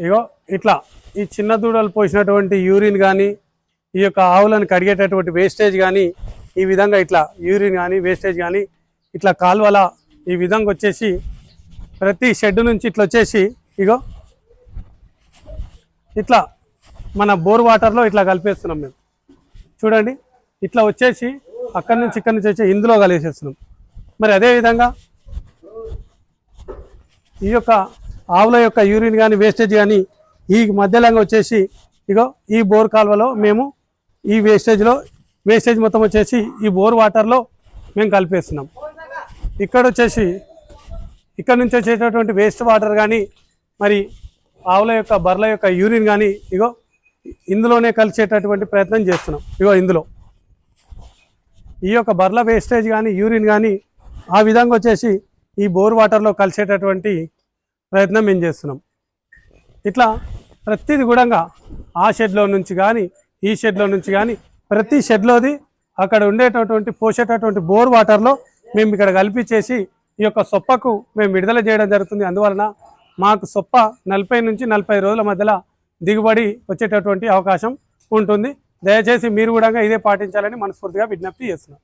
ఇగో ఇట్లా ఈ చిన్న దూడలు పోసినటువంటి యూరిన్ కానీ ఈ యొక్క ఆవులను కడిగేటటువంటి వేస్టేజ్ కానీ ఈ విధంగా ఇట్లా యూరిన్ కానీ వేస్టేజ్ కానీ ఇట్లా కాలువల ఈ విధంగా వచ్చేసి ప్రతి షెడ్ నుంచి ఇట్లా వచ్చేసి ఇగో ఇట్లా మన బోర్ వాటర్లో ఇట్లా కలిపేస్తున్నాం మేము. చూడండి ఇట్లా వచ్చేసి అక్కడి నుంచి ఇక్కడి నుంచి వచ్చి ఇందులో కలిసేస్తున్నాం మరి అదేవిధంగా ఈ యొక్క ఆవుల యొక్క యూరిన్ కానీ వేస్టేజ్ కానీ ఈ మధ్యలంగా వచ్చేసి ఇగో ఈ బోర్ కాలువలో మేము ఈ వేస్టేజ్లో వేస్టేజ్ మొత్తం వచ్చేసి ఈ బోర్ వాటర్లో మేము కలిపేస్తున్నాం. ఇక్కడ వచ్చేసి ఇక్కడ నుంచి వచ్చేటటువంటి వేస్ట్ వాటర్ కానీ మరి ఆవుల యొక్క బర్ల యొక్క యూరిన్ కానీ ఇగో ఇందులోనే కలిసేటటువంటి ప్రయత్నం చేస్తున్నాం. ఇగో ఇందులో. ఈ యొక్క బర్ల వేస్టేజ్ కానీ యూరిన్ కానీ ఆ విధంగా వచ్చేసి ఈ బోర్ వాటర్లో కలిసేటటువంటి ప్రయత్నం మేము చేస్తున్నాం? ఇట్లా ప్రతిది కూడా ఆ షెడ్లో నుంచి కానీ ఈ షెడ్లో నుంచి కానీ ప్రతి షెడ్లోది అక్కడ ఉండేటటువంటి పోసేటటువంటి బోర్ వాటర్లో మేము ఇక్కడ కల్పించేసి ఈ యొక్క సొప్పకు మేము విడుదల చేయడం జరుగుతుంది. అందువలన మాకు సొప్ప నలభై నుంచి నలభై రోజుల మధ్యలో దిగుబడి వచ్చేటటువంటి అవకాశం ఉంటుంది. దయచేసి మీరు కూడా ఇదే పాటించాలని మనస్ఫూర్తిగా విజ్ఞప్తి చేస్తున్నాం.